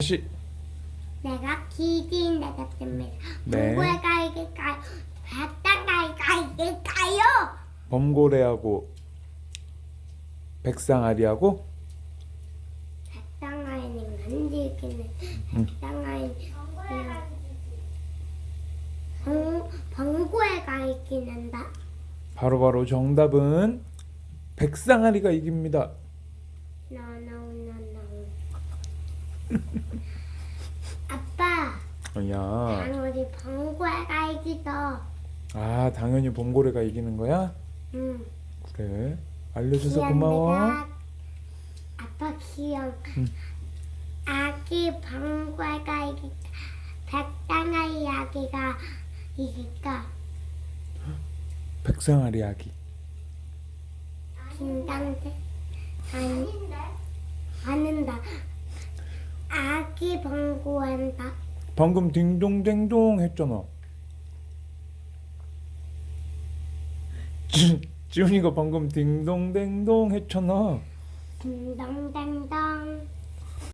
시 내가 기린 내가 때문에 네. 동굴 가 이길까요? 바다가 이길까요? 범고래하고 백상아리하고 바다가에는 안 이기는 바다가에는 방 방구애가 이기는다. 바로바로 정답은 백상아리가 이깁니다. 노노노노. 아빠, 야, 방울이 방구애가 이기다. 아 당연히 범고래가 이기는 거야? 응. 그래. 알려줘서 고마워. 아빠 귀여운 응. 아기 방과가 이길까 백당아 이야기가 이길까 백상아리 아기. 긴장돼 아니 아는다 아기 방구한다 방금 딩동댕동 했잖아. 지, 지훈이가 방금 딩동댕동 했잖아. 딩동댕동